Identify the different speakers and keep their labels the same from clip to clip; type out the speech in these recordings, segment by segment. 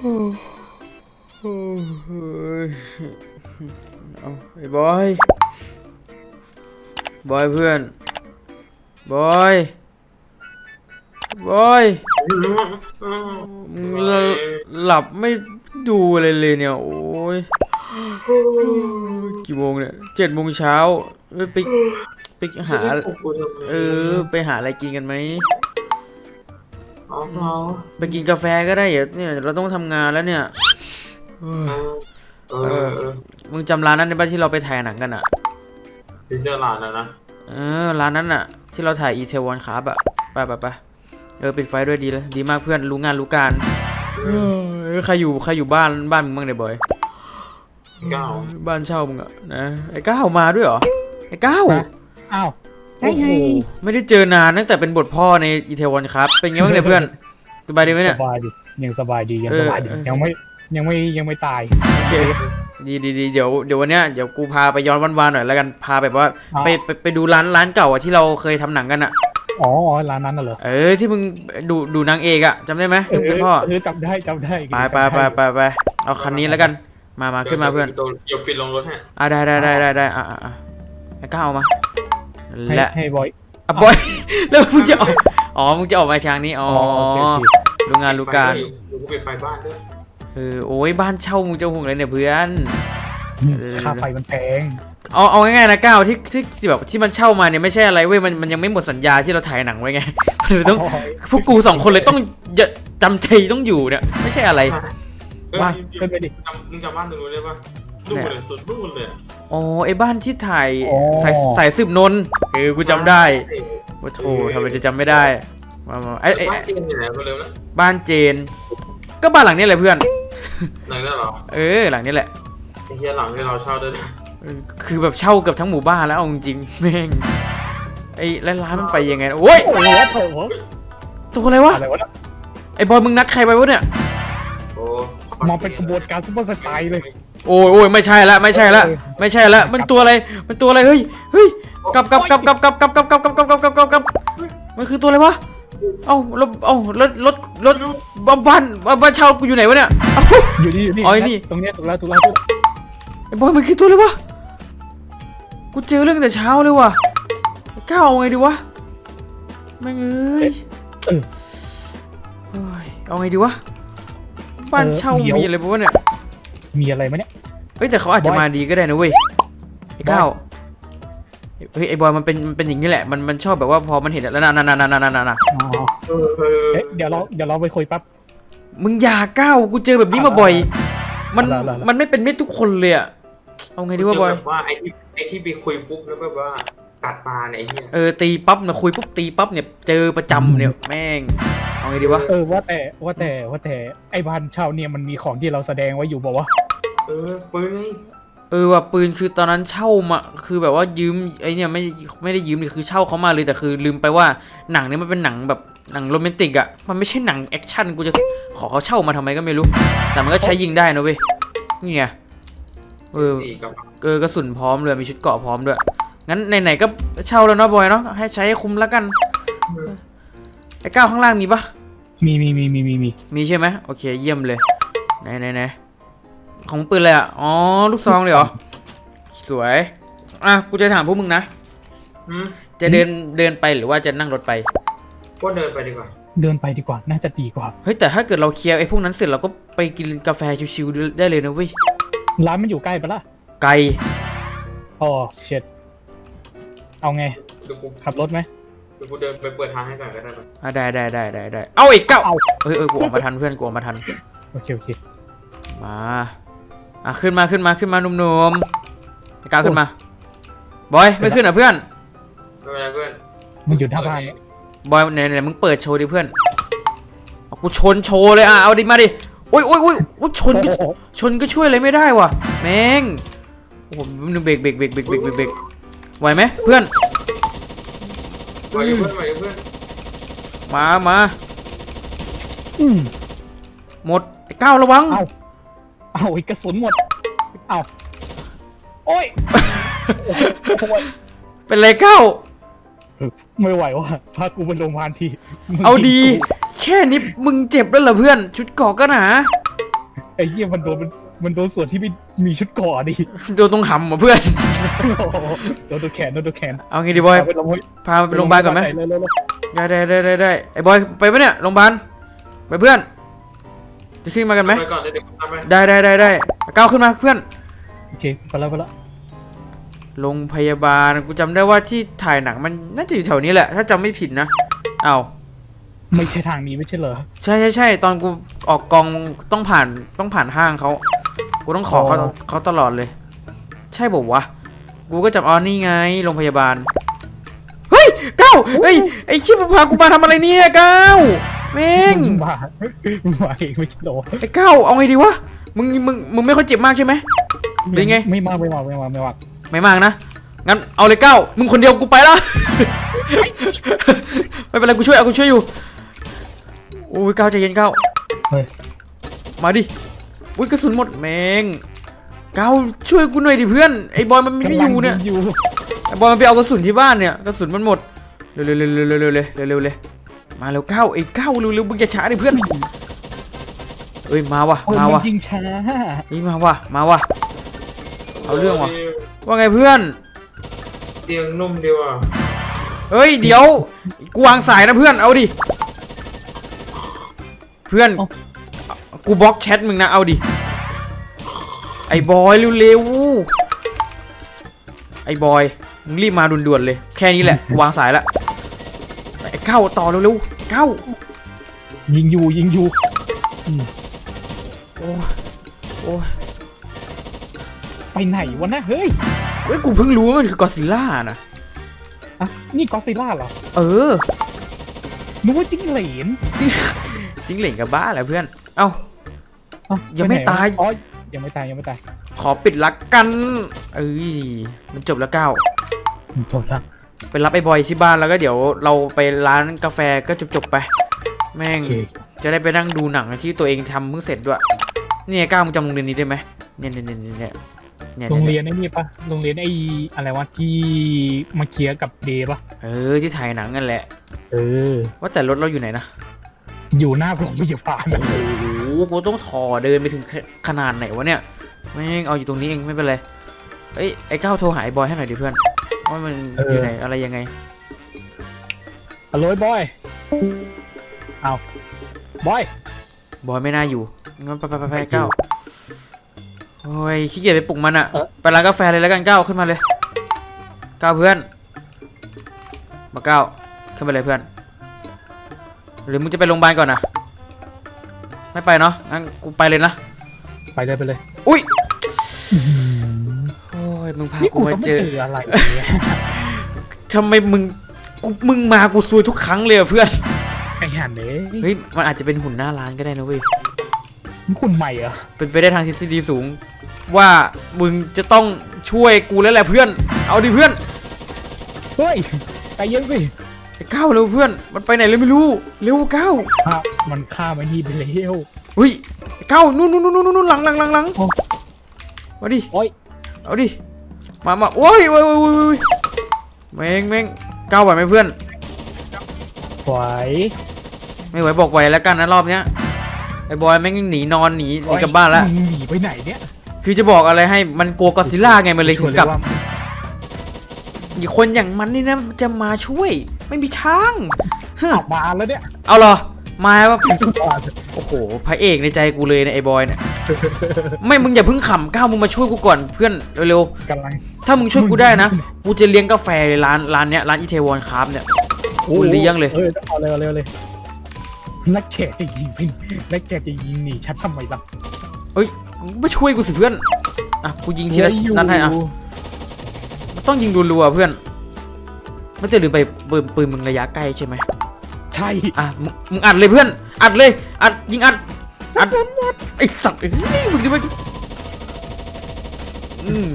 Speaker 1: เอา
Speaker 2: ไอ้บอย บอยเพื่อน บอย บอยมึงหลับไม่ดูอะไรเลยเนี่ย โอ้ย กี่โมงเนี่ยเจ็ดโมงเช้าไปไปหา เออ ไปหาอะไรกินกันไหม
Speaker 3: เอาเอา
Speaker 2: ไปกินกาแฟก็ได้เดี๋ยวเนี่ยเราต้องทำงานแล้วเนี่ยเฮ้ย
Speaker 3: เออเออเออ
Speaker 2: มึงจำร้านนั้นได้ปะที่เราไปถ่ายหนังกันอะ
Speaker 3: ฟิวเจอร์ลานนะนะ
Speaker 2: เออร้านนั้นอะที่เราถ่ายอีเทวอนครับอะไปไปไปเออปิดไฟด้วยดีเลยดีมากเพื่อนรู้งานรู้การเออใครอยู่ใครอยู่บ้านบ้านมึงบ้างเนี่ยบอย
Speaker 3: เก้า
Speaker 2: บ้านเช่ามึงอะนะไอ้ก้าวมาด้วยเหรอไอ้ก้าว
Speaker 4: อ้าว
Speaker 2: โอ้โหไม่ได้เจอนานตั้งแต่เป็นบทพ่อในอีเทวอนครับ เป็นไงบ้างเนี่ยเพื่อนสบายดีไหมเนี่ย
Speaker 4: สบายดียังสบายดียัง
Speaker 2: เออ
Speaker 4: สบายดี
Speaker 2: เออ
Speaker 4: ยังไม่ยังไม่ยังไม่ตาย
Speaker 2: โอเคดีดีดีเดี๋ยวเดี๋ยววันเนี้ยเดี๋ยวกูพาไปย้อนวันๆหน่อยแล้วกันพาแบบว่า
Speaker 4: อ่า
Speaker 2: ไปไปไปดูร้านร้านเก่าอะที่เราเคยทำหนังกันอะ
Speaker 4: อ๋ออ๋อร้านนั้นน่ะเหรอ
Speaker 2: เออที่มึงดูดูนางเอกอะจำได้ไหม
Speaker 4: เอ
Speaker 2: ที่
Speaker 4: อ
Speaker 2: มึงเป็นพ่อ
Speaker 4: เออจำได้จำได้
Speaker 2: ไปไปไปไปไปเอาคันนี้แล้วกันมามาขึ้นมาเพื่อน
Speaker 3: เดี๋ยวปิดลงรถให้
Speaker 2: อะได้ได้ได้ได้ได้อะอะอะไอ้ก้าวเอามา
Speaker 4: ให้
Speaker 2: และ
Speaker 4: ให้บอย
Speaker 2: อะบอย แล้วมึงจะออกอ๋อมึงจะออกมาทางนี้อ๋อ
Speaker 4: อ๋อโอเคโอเค
Speaker 2: รู้งานรู้การ
Speaker 3: เดี๋ยวกูปิดไฟบ้านด้วย
Speaker 2: เออโอ้ยบ้านเช่ามึงจะห่วงอะไรเนี่ยเพื่อนเออ
Speaker 4: ค่าไฟมันแพง
Speaker 2: เอาเอาง่ายๆนะก้าวที่ที่ที่แบบที่มันเช่ามาเนี่ยไม่ใช่อะไรเว้ยมันมันยังไม่หมดสัญญาที่เราถ่ายหนังไว้ไงมันเลยต้อง
Speaker 4: อ๋อ
Speaker 2: พวกกูสองคนเลยต้องอย่าจำใจต้องอยู่เนี่ยไม่ใช่อะไร
Speaker 3: เออ
Speaker 4: ว่า
Speaker 3: เดี๋ยว
Speaker 4: ขึ้นไปดิ
Speaker 3: จำมึงจำบ้านตรงนู้นได้ปะนู่นเลยสุดนู่นเลยอะ
Speaker 2: อ๋อไอ้บ้านที่ถ่าย
Speaker 4: อ๋อ
Speaker 2: สายสายสืบนนท์เออกูจำได้ว่าโถทำไมจะจำไม่ได้มามาไอ้
Speaker 3: ไอ้
Speaker 2: ไอ้
Speaker 3: บ้าน
Speaker 2: ไอ้
Speaker 3: เตียนอยู่ไหนมาเร็วนะ
Speaker 2: บ้านเจน ก็บ้านหลังนี้แหละเพื่อน
Speaker 3: ไหนน่ะเหรอ
Speaker 2: เออหลังนี้แหละ
Speaker 3: ไอ้เฮียหลังที่เราเช่าด้วยนะ
Speaker 2: เออคือแบบเช่าเกับทั้งหมู่บ้านแล้วเอาจริงๆแม่งไอ้แล้วร้านมันไปยังไงนะโอ้ย
Speaker 4: โอ้โหโอ้โห
Speaker 2: ตัวอะไรวะ
Speaker 4: อะไรวะเนี่ย
Speaker 2: ไอ้บอยมึงนัดใครไปวะเนี่ย
Speaker 3: โอ้
Speaker 4: มองเป็นกระบวนการซุปเปอร์สไตล์เลย
Speaker 2: โอ้ยโอ้ยไม่ใช่ละไม่ใช่ละไม่ใช่ละมันตัวอะไรมันตัวอะไรเฮ้ยเฮ้ยกลับกลับกลับกลับกลับกลับกลับกลับกลับกลับกลับกลับกลับกลับมันคือตัวอะไรวะเอ้าแล้วเอ้ารถรถรถบ้านบ้านบ้านเช่ากูอยู่ไหนวะเนี่ยเอ้า
Speaker 4: อยู่นี่อยู่นี่
Speaker 2: อ๋อไอ้นี่
Speaker 4: ตรงเนี้ยถูกแล้วถูกแล้วถูกแล้ว
Speaker 2: ไอ้บอยมันคือตัวอะไรวะกูเจอเรื่องแต่เช้าเลยว่ะไอ้ก้าวเอาไงดีวะแม่งเอ้ย
Speaker 4: เออ
Speaker 2: เฮ้ยเอาไงดีวะบ้านเช่ามีอะไรบ้างวะเนี่ย
Speaker 4: มีอะไรไหมเนี่ย
Speaker 2: เฮ้ยแต่เขาอาจจะ
Speaker 4: บอย
Speaker 2: มาดีก็ได้นะเว้ยไอ้
Speaker 4: บอย
Speaker 2: ก้าวเฮ้ยไอ้บอยมันเป็นมันเป็นอย่างนี้แหละมันมันชอบแบบว่าพอมันเห็นแล้วนะนะนะนะนะนะนะ
Speaker 4: อ๋อ
Speaker 3: เออเออ
Speaker 4: เอ๊ะเดี๋ยวเราเดี๋ยวเราไปคุยแป๊บ
Speaker 2: มึงอย่าก้าวกูเจอแบบนี้มาบ่อย มัน
Speaker 4: อะไรอะไร
Speaker 2: มันไม่เป็นมิตรทุกคนเลยอะเอาไงดีวะบอย
Speaker 3: แบบว่าไอ้ที่ไอ้ที่ไปคุยปุ๊บแล้วแบบว่า กัดปลาเนี่ยไอ้เฮีย
Speaker 2: เออตีปั๊บนะคุยปุ๊บตีปั๊บเนี่ยเจอประจำเนี่ยแม่งเอาไงดีวะ
Speaker 4: เออว่าแต่ว่าแต่ว่าแต่ไอ้บ้านเช่าเนี่ยมันมีของที่เราแสดงไว้อยู่บอกว่าวะ
Speaker 3: เออปืนไง
Speaker 2: เออว่ะปืนคือตอนนั้นเช่ามาคือแบบว่ายืมไอเนี่ยไม่ไม่ได้ยืมเลยคือเช่าเขามาเลยแต่คือลืมไปว่าหนังเนี่ยมันเป็นหนังแบบหนังโรแมนติกอะมันไม่ใช่หนังแอคชั่นกูจะขอเขาเช่ามาทำไมก็ไม่รู้ แต่มันก็ใช้ยิงได้นะเว้ยนี่ไงเออ
Speaker 3: สี่กับ
Speaker 2: เออกระสุนพร้อมเลยมีชุดเกราะพร้อมด้วย งั้นไหนๆก็เช่าแล้วเนาะบอยเนาะให้ใช้ให้คุ้มแล้วกันไอ้ก้าวข้างล่างมีปะ
Speaker 4: มีมีมีมีมีมี
Speaker 2: มีใช่ไหมโอเคเยี่ยมเลยไหนไหนไหนของปืนเลยอะอ๋อลูกซองเลยเหรอสวยอะกูจะถามพวกมึงนะ
Speaker 3: หืม
Speaker 2: จะเดินเดินไปหรือว่าจะนั่งรถไป
Speaker 3: ก็เดินไปดีกว่า
Speaker 4: เดินไปดีกว่าน่าจะดีกว่า
Speaker 2: เฮ้ยแต่ถ้าเกิดเราเคลียร์ไอ้พวกนั้นเสร็จเราก็ไปกินกาแฟชิวๆได้เลยนะเว้ย
Speaker 4: ร้านมันอยู่ใกล้ปะล่ะ
Speaker 2: ไกล
Speaker 4: อ๋อเช็ด เอาไง
Speaker 3: เดี๋ยวกู
Speaker 4: ขับรถไหม
Speaker 3: เดี๋ยวกูเดินไปเปิดทางให้ก่อนก็ได้ปะ
Speaker 2: อะได้ได้ได้ได้ได้เอาอีกเก้า
Speaker 4: เอา
Speaker 2: เอ้ยเอ้ยกูออกมาทันเพื่อนกูออกมาทัน
Speaker 4: โอเคโอเค
Speaker 2: มาอะขึ้นมาขึ้นมาขึ้นมาหนุ่มๆไอ้ก้าวขึ้นมาบอยไม่ขึ้นเหรอะเพื่อน
Speaker 3: ไม่เป็นไรเพื่อน
Speaker 4: มึงอยู่หน้าบ้านเนี่ย
Speaker 2: บอยไหนไหนมึงเปิดโชว์ดิเพื่อนเอากูชนโชว์เลยอะเอาดิมาดิโอ้ยโอ้ยโอ้ยโอ้ยชนก็
Speaker 4: โอ้โห
Speaker 2: ชนก็ช่วยอะไรไม่ได้ว่ะแม่งโอ้โหมึงเบรกเบรกเบรกเบรกเบรกเบรกเบรก ไหวไหมเพื่อน
Speaker 3: มาอยู่เพื่อนมาอยู่เพื่อน
Speaker 2: มามา
Speaker 4: อืม
Speaker 2: หมดไอ้ก้าวระวัง
Speaker 4: เอาเอาอีกกระสุนหมด เอาโอ้ยโอ้ย
Speaker 2: เป็นไรก้าว
Speaker 4: ไม่ไหวว่ะพากูไปโรงพยาบาลทีมึง
Speaker 2: เอาดี
Speaker 4: ยิงกู
Speaker 2: แค่นี้มึงเจ็บแล้วเหรอเพื่อน ชุดเกราะก็หนา
Speaker 4: ไอ้เหี้ยมันโดนมัน มันโดนส่วนที่ไม่มีชุดเก่อดิ
Speaker 2: โดนตรงหำเหรอเพื่อน
Speaker 4: โอ้โหโดนตัวแขนโดนตัวแขน
Speaker 2: เอาไงดีบอย
Speaker 4: เาไปโรงพยาบาล
Speaker 2: พาไปโรงพยาบาลก่อนไหม
Speaker 4: เร็วๆเร็ว
Speaker 2: ได้ได้ได้ได้ได้ไอ้บอยไปปะเนี่ยโรงพยาบาลไปเพื่อน จะขึ้นมากันไหม
Speaker 3: ไปก่อนเดี๋ยวเดี๋ยวกูทำไป
Speaker 2: ได้ได้ได้ได้ก้าวขึ้นมาเพื่อน
Speaker 4: ๆโอเคไปแล้วไปแล้ว
Speaker 2: โรงพยาบาลกูจำได้ว่าที่ถ่ายหนังมันน่าจะอยู่แถวนี้แหละ ถ้าจำไม่ผิดนะเอาว
Speaker 4: ไม่ใช่ทางนี้ไม่ใช่เหรอ
Speaker 2: ใช่ใช่ใช่ตอนกูออกกองต้องผ่านต้องผ่านห้างเขา กูต้องขอเขา
Speaker 4: อ๋อ
Speaker 2: เขาตลอดเลย ใช่บอกวะ กูก็จำอ๋อนี่ไงโรงพยาบาล เฮ้ยก้าวเฮ้ยไอ้ชิบพากูมาทำอะไรเนี่ยก้าวแม่ง
Speaker 4: มึงมามึงมาเองไม่ใช่เหรอ
Speaker 2: ไอ้ก้าวเอาไงดีวะ มึงมึงมึงไม่ค่อยเจ็บมากใช่ไหมเป็นไง
Speaker 4: ไม่มากไม่มากไม่มากไม่มาก
Speaker 2: ไม่มากนะ งั้นเอาเลยก้าวมึงคนเดียวกูไปละไม่เป็นไรกูช่วยเอากูช่วยอยู่โอ้ยก้าวใจเย็นก้าว
Speaker 4: เฮ้ย
Speaker 2: มาดิ อุ้ยกระสุนหมดแมงเกาช่วยกูหน่อยดิเพื่อนไอ้บอยมันไม่อยู่เนี่ยไอ้บอยมันไปเอากระสุนที่บ้านเนี่ยกระสุนมันหมดเร็วเร็วเร็วเร็วเร็วเลยเร็วเลยมาเร็วเก้าไอ้เก้าเร็วเร็วมึงจะช้าดิเพื่อนเอ้ยมาวะมาวะ
Speaker 4: ยิงช้า
Speaker 2: เฮ้ยมาวะมาวะเอาเรื่องวะว่าไงเพื่อน
Speaker 3: เตียงนุ่มดีว่ะ
Speaker 2: เอ้ยเดี๋ยวกวางสายนะเพื่อนเอาดิเพื่อน กูบล็อกแชทมึงนะ เอาดิ ไอ้บอยเร็วๆไอ้บอย มึงรีบมาด่วนๆเลย แค่นี้แหละกูวางสายละไอ้เก้าต่อเร็วๆเก้า
Speaker 4: ยิงอยู่ยิงอยู่
Speaker 2: โอ้ยโอ้ย
Speaker 4: ไปไหนวะนะเฮ้ย
Speaker 2: เอ้ย กูเพิ่งรู้ว่ามันคือกอซิลล่านะ
Speaker 4: อะนี่กอซิล่าเหรอ
Speaker 2: เออ
Speaker 4: นึกว่าจิ้งเหลน
Speaker 2: จริงเหล่งกับบ้าแหละเพื่อน เอ้า
Speaker 4: เอ้า
Speaker 2: ยังไม่
Speaker 4: ปหนวะ
Speaker 2: ตาย
Speaker 4: อ๋อยังไม่ตายยังไม่ตาย
Speaker 2: ขอปิดลักกัน เอ้ย มันจบแล้วเก้า
Speaker 4: โทษละ
Speaker 2: ไปรับไอ้บอยที่บ้านแล้วก็เดี๋ยวเราไปร้านกาแฟก็จบๆไป แม่
Speaker 4: โองเค
Speaker 2: จะได้ไปนั่งดูหนังที่ตัวเองทำเพิ่งเสร็จด้วย เนี่ยก้าวมึงจำโรงเรียนนี้ได้ไหมเนี่ยเนี่ยเนี่ยเนี่ยเนี่ย
Speaker 4: โรงเรียนไอ้นี่ปะโรงเรียนไอ้อะไรวะที่มาเคลียร์กับเดย์ปะ
Speaker 2: เออที่ถ่ายหนังกันแหละ
Speaker 4: เออ
Speaker 2: ว่าแต่รถเราอยู่ไหนนะ
Speaker 4: อยู่หน้าโรงพยาบาลนะ
Speaker 2: โอ้โห กูต้องถอเดินไปถึงขนาดไหนวะเนี่ยแม่งเอาอยู่ตรงนี้เองไม่เป็นไรเอ้ยไอ้ก้าวโทรหาไอ้บอยให้หน่อยดิเพื่อนว่ามันอยู่ไหนอะไรยังไง
Speaker 4: ฮัลโหลบอยเอาบอย
Speaker 2: บอยไม่น่าอยู่งั้นไปไปไปไปก้าวโอ้ยขี้เกียจไปปลุกมันอะไปร้านกาแฟเลยแล้วกันก้าวขึ้นมาเลยก้าวเพื่อน มาก้าวขึ้นไปเลยเพื่อน หรือมึงจะไปโรงพยาบาลก่อนนะ ไม่ไปเนาะงั้นกูไปเลยนะ
Speaker 4: ไปเลยไปเลย
Speaker 2: อุ้ยโอ้ยมึงพา
Speaker 4: นี่
Speaker 2: กู
Speaker 4: กู
Speaker 2: มา
Speaker 4: ต้อง
Speaker 2: เจ
Speaker 4: เจ
Speaker 2: อ
Speaker 4: ออะไรเนี่ย
Speaker 2: ทำไมมึงกูมึงมากูซวยทุกครั้งเลยอะเพื่อน
Speaker 4: ไอ้หันเด้
Speaker 2: เฮ้ยมันอาจจะเป็นหุ่นหน้าร้านก็ได้นะเว้ย
Speaker 4: นี่คุณใหม่เหรอ
Speaker 2: เป็นไปได้ทางทฤษฎีสูง ว่ามึงจะต้องช่วยกูแล้วแหละเพื่อน เอาดิเพื่อน
Speaker 4: เฮ้ยใจเย็นสิ
Speaker 2: ไอ้ ก้าวเร็วเพื่อน มันไปไหนเลยไม่รู้ เร็วก้าว
Speaker 4: อะมันฆ่ามันนี่ไปแล้ว
Speaker 2: เฮ้ยไอ้ก้าวนู่นนู่นนู่นนู่นนู่นหลังหลังหลังหลัง
Speaker 4: โอ้
Speaker 2: มาดิ
Speaker 4: โอ้ย
Speaker 2: เอาดิ มามาโอ้ยโอ้ยโอ้ยโอ้ยโอ้ยแม่งแม่งก้าวไหวไหมเพื่อน
Speaker 4: ไหว
Speaker 2: ไม่ไหวบอกไหวแล้วกันนะรอบเนี้ย ไอ้บอยแม่งหนีนอนหนีหนีกลับบ้านละ
Speaker 4: มึงหนีไปไหนเนี่ย
Speaker 2: คือจะบอกอะไรให้มันกลัวกอดซิลล่าไงมันเลยถึงกลับ
Speaker 4: ว่า
Speaker 2: อีกคนอย่างมันนี่นะจะมาช่วย ไม่มีทางเฮ้อ
Speaker 4: ออกมาแล้วเนี่ย
Speaker 2: เอาเหรอ มาว่าโอ้โหพระเอกในใจกูเลยเนะไอ้บอยเนี่ยไม่มึงอย่าเพิ่งขำก้าวมึงมาช่วยกูก่อนเพื่อนเร็ว
Speaker 4: กำลัง
Speaker 2: ๆถ้ามึงช่วยกูได้นะกูจะเลี้ยงกาแฟเลยร้านร้านเนี้ยร้านอีเทวอนคราฟเนี่ย กูเลี้ยงเลย
Speaker 4: เออเอาเลยเอาเลยเอาเลยนักแข่จะยิงไปนักแข่จะยิงหนีฉันทำไมล่ะ
Speaker 2: เอ้ยมาช่วยกูสิเพื่อนอะกูยิงทีละ
Speaker 4: เฮ้ยอยู่
Speaker 2: นัดให้อะมันต้องยิงรัวๆเพื่อน ไม่จะลืมไปปืนปืนมึงระยะใกล้ใช่ไหม
Speaker 4: ใช่
Speaker 2: อะมึงมึงอัดเลยเพื่อน อัดเลยอัดยิงอัดอัดไอ้สัตว์ไอ้นี่มึงดิมันอืม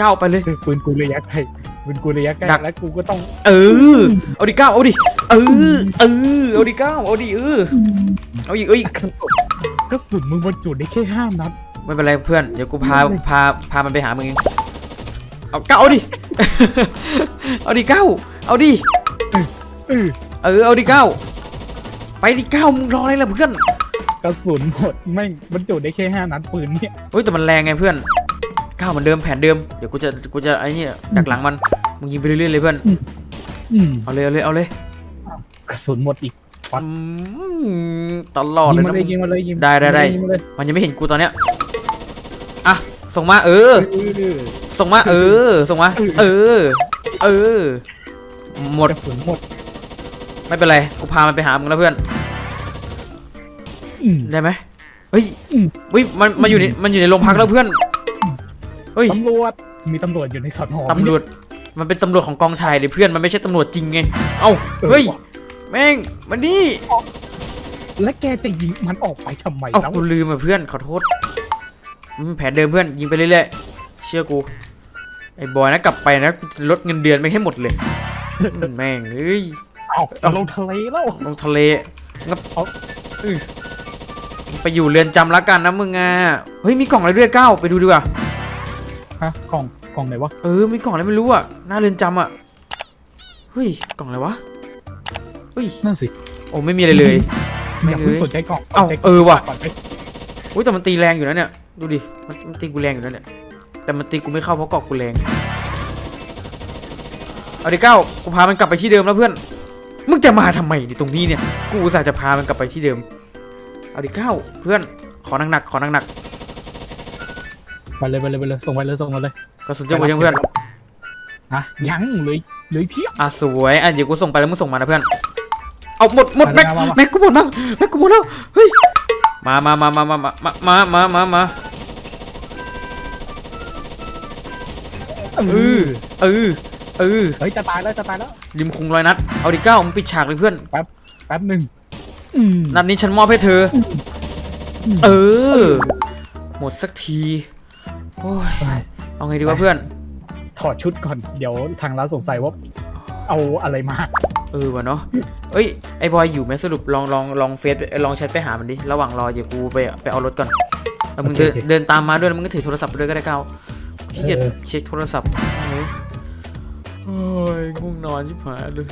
Speaker 2: ก้าวไปเลย
Speaker 4: คือปืนกูระยะไกลปืนกูระยะไกล
Speaker 2: ดัก
Speaker 4: แล้วกูก็ต้อง
Speaker 2: เออเอาดิก้าวเอาดิเออเออเอาดิก้าวเอาดิเออเอาอีกเอ้ย
Speaker 4: กระสุนมึงบรรจุได้แค่ห้านัด
Speaker 2: ไม่เป็นไรเพื่อนเดี๋ยวกูพาพาพามันไปหามึงเองเอาก้าวเอาดิ เอาดิก้าวเอาดิ
Speaker 4: เออ
Speaker 2: เออเอาดิก้าวไปดิก้าวมึงรออะไรล่ะเพื่อน
Speaker 4: กระสุนหมดไม่งบรรจุได้แค่ห้านัดปืนเนี่ย
Speaker 2: เฮ้ยแต่มันแรงไงเพื่อนก้าวเหมือนเดิมแผนเดิมเดี๋ยวกูจะกูจะไอ้นี่ดักหลังมันมึงยิงไปเรื่อยๆเลยเพื่อน
Speaker 4: อืม
Speaker 2: เอาเลยเอาเลยเอาเลย
Speaker 4: กระสุนหมดอีกวัด
Speaker 2: อืมตลอด
Speaker 4: ยิ
Speaker 2: เลย
Speaker 4: งมา
Speaker 2: นะ
Speaker 4: เลยยิงมาเลยยิง
Speaker 2: ได้ได้ได้
Speaker 4: ยิงมาเลย
Speaker 2: มันยังไม่เห็นกูตอนเนี้ยอะ ส่งมาเออ
Speaker 4: เออ
Speaker 2: ส่งมาเออ ส่งมาเออ เออ หมด
Speaker 4: กระสุนหมด
Speaker 2: ไม่เป็นไร กูพามันไปหามึงแล้วเพื่อน
Speaker 4: อืม
Speaker 2: ได้ไหมเฮ้ย
Speaker 4: อืม
Speaker 2: เฮ้ย มัน มันอยู่ใน มันอยู่ในโรงพักแล้วเพื่อน เฮ้ย
Speaker 4: ตำรวจ มีตำรวจอยู่ในสอนอ
Speaker 2: ตำรวจ มันเป็นตำรวจของกองถ่ายเลยเพื่อน มันไม่ใช่ตำรวจจริงไง เอ้า
Speaker 4: ออ
Speaker 2: เฮ้ย
Speaker 4: ว่ะ
Speaker 2: แม่งมานี่
Speaker 4: และแกจะยิงมันออกไปทำไม
Speaker 2: เอ้า
Speaker 4: แล้ว
Speaker 2: กูลืมอะเพื่อนขอโทษอืม แผนเดิมเพื่อนยิงไปเรื่อยๆเชื่อกูไอ้บอยนะกลับไปนะกูจะลดเงินเดือนไปให้หมดเลยอืมแม่งเอ้ย
Speaker 4: เอาลงทะเลแล้ว
Speaker 2: ลงทะเลงับ
Speaker 4: เอา
Speaker 2: อื้อไปอยู่เรือนจำแล้วกันนะมึงอะเฮ้ยมีกล่องอะไรด้วยก้าวไปดูดีกว่า
Speaker 4: ฮะกล่องกล่องไหนวะ
Speaker 2: เออมีกล่องอะไรไม่รู้อะหน้าเรือนจำอะเฮ้ยกล่องอะไรวะเฮ้ย
Speaker 4: นั่นสิ
Speaker 2: โอ้ไม่มีอะไรเลย
Speaker 4: ไม่อยากเพิ่งสนใจกล่อง
Speaker 2: เอ้า
Speaker 4: สนใจกล่ง
Speaker 2: เออว่ะ
Speaker 4: ก่อนไป
Speaker 2: อุ้ยแต่มันตีแรงอยู่นะเนี่ย ดูดิ มันมันตีกูแรงอยู่นะเนี่ย แต่มันตีกูไม่เข้าเพราะเกาะกูแรง เอาดิก้าวกูพามันกลับไปที่เดิมแล้วเพื่อน มึงจะมาทำไมดิตรงนี้เนี่ย กูอุตส่าห์จะพามันกลับไปที่เดิม เอาดิก้าวเพื่อน ขอหนักๆขอหนัก
Speaker 4: ไปเลยไปเลยไปเลยส่งไปเลยส่งมาเลย
Speaker 2: ๆกระสุนเจ้าหมดยังเพื่อน
Speaker 4: ฮะยังเลยเหลยเพียบ
Speaker 2: อะสวย อะเดี๋ยวกูส่งไปแล้วมึงส่งมานะเพื่อน เอาหมดหมด
Speaker 4: มา
Speaker 2: แม็ก
Speaker 4: มามา
Speaker 2: แม็กกูหมดบ้างแม็กกูหมดแล้ว เฮ้ย มามามามามามามามามา
Speaker 4: เอ
Speaker 2: เออเออเออ
Speaker 4: เฮ้ยจะตายแล้วจะตายแล้ว
Speaker 2: ริมคุงร้อยนัด เอาดิก้าวมึงปิดฉากเลยเพื่อน
Speaker 4: แป๊บหนึ่งอืม
Speaker 2: นัดนี้ฉันมอบให้เธอ เออ หมดสักที โอ้ย เอาไงดีวะเพื่อน
Speaker 4: ถอดชุดก่อน เดี๋ยวทางร้านสงสัยว่า เอาอะไรมา
Speaker 2: เออวะเนาะ เอ้ย ไอ้บอยอยู่ไหมสรุปลองลองลองเฟซลองแชทไปหามันดิ ระหว่างรอเดี๋ยวกูไปไปเอารถก่อน แล้วมึงเดิน
Speaker 4: โอเคโอเค
Speaker 2: เดินตามมาด้วยแล้วมึงก็ถือโทรศัพท์ไปด้วยก็ได้ก้าว ขี้เกียจ
Speaker 4: เออ
Speaker 2: เช็คโทรศัพท์เฮ้ยโอ้ยง่วงนอนชิบหายเลย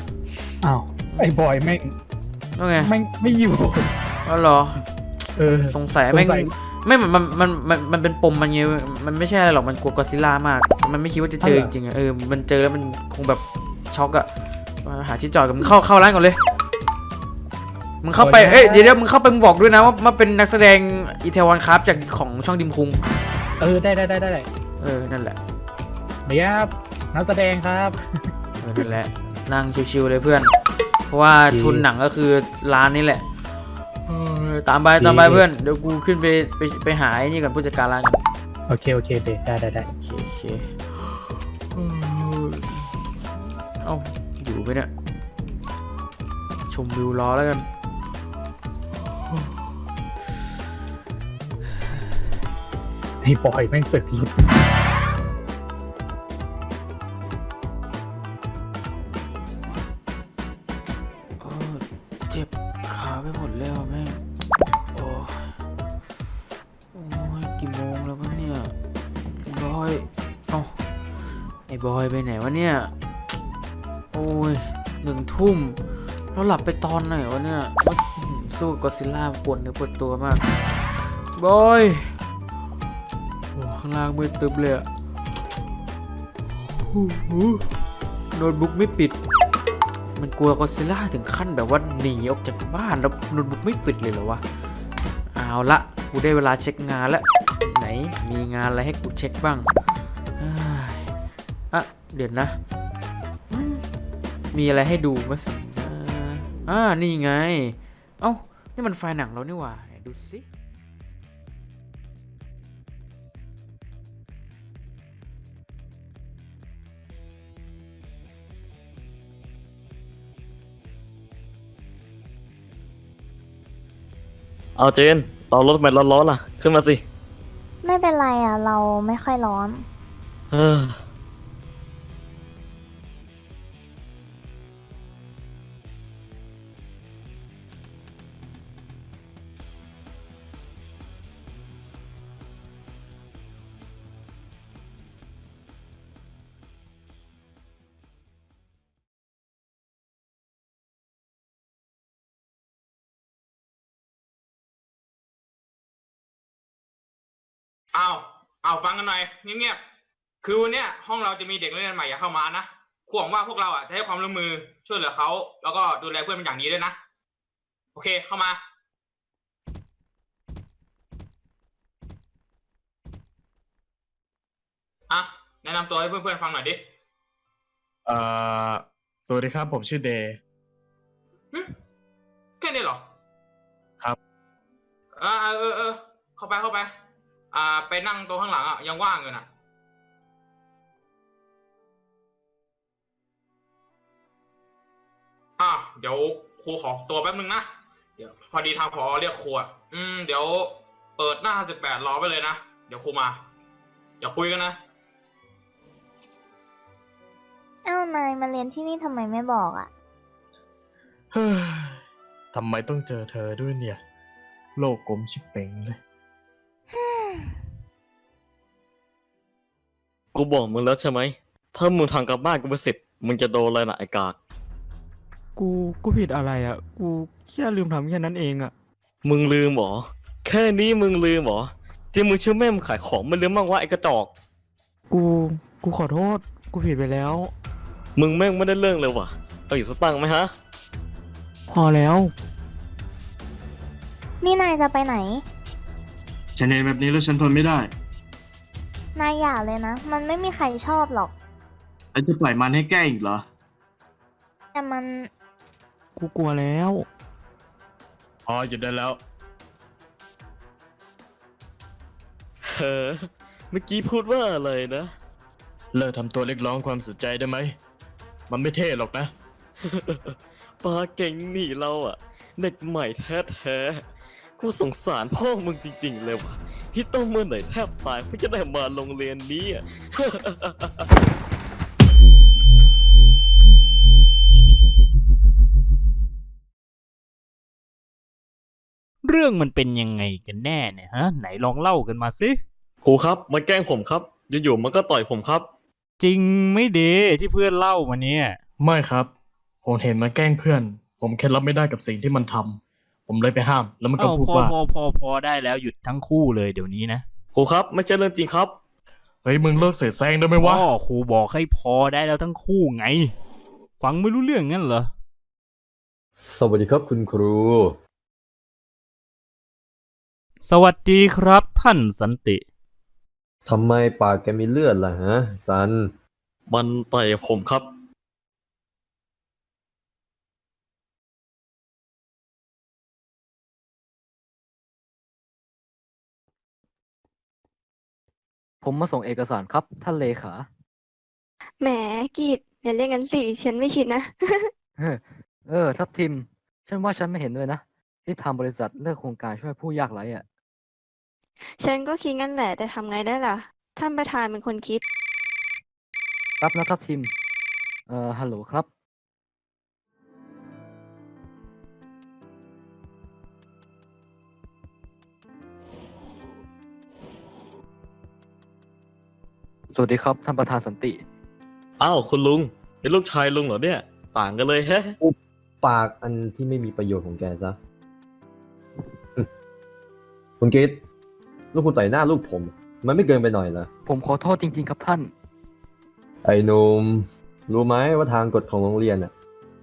Speaker 4: อ้าวไอ้บอยแม่ง
Speaker 2: ว่าไง
Speaker 4: แม่งไม่อยู่
Speaker 2: อ๋อเหรอ
Speaker 4: เออ
Speaker 2: สงสัย
Speaker 4: สงสัย
Speaker 2: แม่งไม่มันมันมันมันมันเป็นปมมันไงมันไม่ใช่อะไรหรอกมันกลัวกอดซิลล่ามาก มันไม่คิดว่าจะเจอ
Speaker 4: อ๋
Speaker 2: จ
Speaker 4: อเหรอ
Speaker 2: ริงๆอะเออมันเจอแล้วมันคงแบบช็อกอะมาหาที่จอดกันมึงเข้าเข้าร้านก่อนเลยมึงเข้าไปเอ้ยเดี๋ยวเดี๋ยวมึงเข้าไปมึงบอกด้วยนะว่ามาเป็นนักแสดงอีเทวอนครับจากของช่องดิมคุง
Speaker 4: เออได้ได้ได้ได้
Speaker 2: เออนั่นแหละ
Speaker 4: เดี๋ยวครับนักแสดงครับ
Speaker 2: เออนั่นแหละนั่งชิวๆเลยเพื่อน เพราะว่า
Speaker 4: ดี
Speaker 2: ทุนหนังก็คือร้านนี้แหละเออตามไปตามไป
Speaker 4: ดี
Speaker 2: เพื่อนเดี๋ยวกูขึ้นไปไปไปหาไอ้นี่ก่อนผู้จัดการร้านกัน
Speaker 4: โอเค โอเคเดได้ได้ได้
Speaker 2: โอเคโอเคเออเอ้าอยู่ไปเนี่ยชมวิวรอแล้วกัน
Speaker 4: อ้บอยแม่งเสือกหลุด
Speaker 2: เออเจ็บขาไปหมดแล้วแม่งโอ้ยโอ้ยกี่โมงแล้ววะเนี่ยบอยเอ้าไอ้บอยไปไหนวะเนี่ย โอ้ยหนึ่งทุ่มเราหลับไปตอนไหนวะเนี่ย สู้กับกอซิลล่าปวดเนื้อปวดตัวมาก บอย ข้างล่างมืดตึ๊บเลยอะโน้ตบุ๊กไม่ปิด มันกลัวกอซิล่าถึงขั้นแบบว่าหนีออกจากบ้านแล้วโน้ตบุ๊กไม่ปิดเลยเหรอวะอ่าเอาละกูได้เวลาเช็คงานแล้ว ไหนมีงานอะไรให้กูเช็คบ้างอะเดี๋ยวนะ มีอะไรให้ดูไหมสิอ่าอ่านี่ไง เอ้า นี่มันไฟล์หนังแล้วนี่หว่า ดูสิ
Speaker 5: เอาเจน เรารถทำไมร้อนๆล่ะ ขึ้นมาสิ
Speaker 1: ไม่เป็นไรอะ เราไม่ค่อยร้อน
Speaker 5: เออ
Speaker 3: เอาฟังกันหน่อยเงียบๆคือวันเนี้ยห้องเราจะมีเด็กนักเรียนใหม่อยากเข้ามานะหวังว่าพวกเราอะจะให้ความร่วมมือช่วยเหลือเขาแล้วก็ดูแลเพื่อนเป็นอย่างดีด้วยนะ โอเคเข้ามาอะแนะนำตัวให้เพื่อนๆฟังหน่อยดิ
Speaker 6: เอ่อสวัสดีครับ ผมชื่อเดย์
Speaker 3: หึแค่นี้เหรอ
Speaker 6: ครับ
Speaker 3: อ่าเออเออเข้าไปเข้าไป อ่า ไปนั่งโต๊ะข้างหลังอะ ยังว่างอยู่นะอะเดี๋ยวครูขอตัวแป๊บนึงนะ เดี๋ยว พอดีทางพอเรียกครูอะอืม เดี๋ยวเปิดหน้าสิบแปดรอไปเลยนะ เดี๋ยวครูมาเดี๋ยวคุยกันนะ
Speaker 1: เอ้านายมาเรียนที่นี่ทำไมไม่บอกอะ
Speaker 6: เฮ้ยทำไมต้องเจอเธอด้วยเนี่ย โลกกลมชิบเป่งเลย
Speaker 5: กูบอกมึงแล้วใช่ไหม ถ้ามึงทางกลับบ้านกูไปสิบมึงจะโดนอะไรนะไอ้กาก
Speaker 7: กูกูผิดอะไรอะ กูแค่ลืมทำแค่นั้นเองอะ
Speaker 5: มึงลืมเหรอ แค่นี้มึงลืมเหรอ ที่มึงชื่อแม่มึงขายของไม่ลืมบ้างวะไอ้กระจอก
Speaker 7: กูกูขอโทษ กูผิดไปแล้ว
Speaker 5: มึงแม่งไม่ได้เรื่องเลยว่ะ เอาอีกสักตั้งค์ไหมฮะ
Speaker 7: พอแล้ว
Speaker 1: นี่นายจะไปไหน
Speaker 6: ฉันเห็นแบบนี้แล้วฉันทนไม่ได้
Speaker 1: นายอย่าเลยนะ มันไม่มีใครชอบหรอก
Speaker 6: ไอ้จะปล่อยมันให้แกล้งอีกเหรอ
Speaker 1: แต่มัน
Speaker 7: กูกลัวแล้ว
Speaker 6: พอหยุดได้แล้ว
Speaker 5: เฮ้อเมื่อกี้พูดว่าอะไรนะ
Speaker 6: เลิกทำตัวเรียกร้องความสนใจได้ไหม มันไม่เท่หรอกนะ
Speaker 5: ปาเก่งหนีเราอะเด็กใหม่แท้ๆ กูสงสารพ่อมึงจริงๆเลยว่ะ ที่ต้องเมื่อไหร่แทบตายเพื่อจะได้มาโรงเรียนนี้อะ
Speaker 8: เรื่องมันเป็นยังไงกันแน่เนี่ยฮะ ไหนลองเล่ากันมาสิ
Speaker 5: ครูครับมันแกล้งผมครับ อยู่ๆมันก็ต่อยผมครับ
Speaker 8: จริงไม่เดที่เพื่อนเล่ามาเนี่ย
Speaker 6: ไม่ครับ ผมเห็นมันแกล้งเพื่อน ผมแค่รับไม่ได้กับสิ่งที่มันทำ ผมเลยไปห้าม แล้วมันก็
Speaker 8: เอ้า
Speaker 6: พูด
Speaker 8: พอ
Speaker 6: ว่า
Speaker 8: พอพอพอได้แล้วหยุดทั้งคู่เลยเดี๋ยวนี้นะ
Speaker 5: ครูครับ ไม่ใช่เรื่องจริงครับ
Speaker 6: เฮ้ยมึงเลิกเสแสร้งได้ไหมวะ
Speaker 8: พ่อครูบอกให้พอได้แล้วทั้งคู่ไง ฟังไม่รู้เรื่องงั้นเหรอ
Speaker 9: สวัสดีครับคุณครู
Speaker 8: สวัสดีครับท่านสันติ
Speaker 9: ทำไมปากแกมีเลือดล่ะฮะซัน
Speaker 5: มันต่อยผมครับ
Speaker 10: ผมมาส่งเอกสารครับ ท่านเลขา
Speaker 11: แหมกีดอย่าเรียกงั้นสิฉันไม่ชินนะ
Speaker 10: เฮ้อเออ ทับทิม ฉันว่าฉันไม่เห็นด้วยนะ ที่ทางบริษัทเลิกโครงการช่วยผู้ยากไร้อะ
Speaker 11: ฉันก็คิดงั้นแหละแต่ทำไงได้ล่ะ ท่านประธานเป็นคนคิด
Speaker 10: รับนะทับทิม เอ่อฮัลโหลครับ สวัสดีครับท่านประธานสันติ
Speaker 5: อ้าวคุณลุงเป็นลูกชายลุงเหรอเนี่ย ต่างกันเลยแฮะ
Speaker 9: ปากอันที่ไม่มีประโยชน์ของแกซะ คุณกิตลูกคุณต่อยหน้าลูกผม มันไม่เกินไปหน่อยเหรอ
Speaker 10: ผมขอโทษจริง ๆ ครับท่าน
Speaker 9: ไอ้หนุ่มรู้ไหมว่าทางกฎของโรงเรียนน่ะ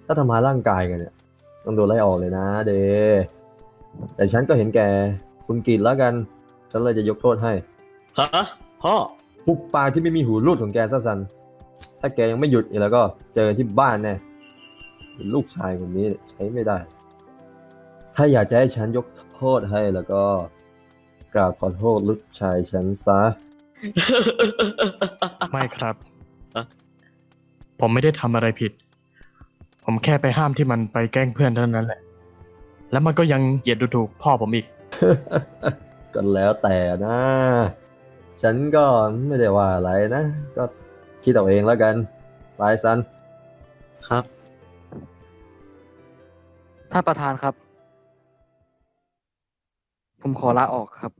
Speaker 9: ถ้าทำร้ายร่างกายกันเนี่ยต้องโดนไล่ออกเลยนะเดแต่ฉันก็เห็นแกคุณกรีดแล้วกัน ฉันเลยจะยกโทษให้
Speaker 5: ฮะ พ่อ
Speaker 9: หุบปากที่ไม่มีหูรูดของแกซะสัน ถ้าแกยังไม่หยุดอีกแล้วก็เจอกันที่บ้านแน่ลูกชายคนนี้ใช้ไม่ได้ ถ้าอยากจะให้ฉันยกโทษให้แล้วก็กราบขอโทษลูกชายฉันซะ
Speaker 6: ไม่ครับ
Speaker 5: อะ
Speaker 6: ผมไม่ได้ทำอะไรผิด ผมแค่ไปห้ามที่มันไปแกล้งเพื่อนเท่านั้นแหละ แล้วมันก็ยังเหยียดดูถูกพ่อผมอีก
Speaker 9: ก็แล้วแต่นะ ฉันก็ไม่ได้ว่าอะไรนะ ก็คิดเอาเองแล้วกันบายซัน
Speaker 5: ครับ
Speaker 10: ท่านประธานครับ ผมขอลาออกครับ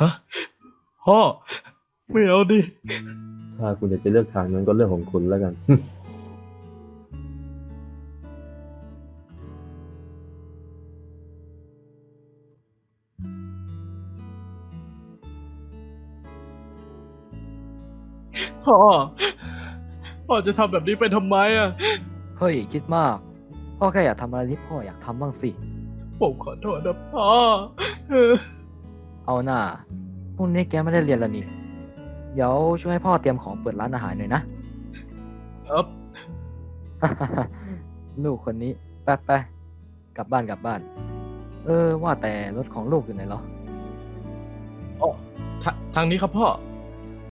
Speaker 6: ฮะพ่อ ไม่เอาดิ
Speaker 9: ถ้าคุณอยากจะเลือกทางนั้นก็เรื่องของคุณแล้วกัน
Speaker 6: พ่อ พ่อจะทำแบบนี้ไปทำไมอะ
Speaker 10: เฮ้ยคิดมาก พ่อแค่อยากทำอะไรที่พ่ออยากทำบ้างสิ
Speaker 6: ผมขอโทษนะพ่อเออ
Speaker 10: เอาหน่าพรุ่งนี้แกไม่ได้เรียนแล้วนี่ เดี๋ยวช่วยให้พ่อเตรียมของเปิดร้านอาหารหน่อยนะ
Speaker 6: ครับ
Speaker 10: ลูกคนนี้ไปไปกลับบ้านกลับบ้าน เออ ว่าแต่รถของลูกอยู่ไหนเหรอ
Speaker 6: ทาทางนี้ครับพ่อ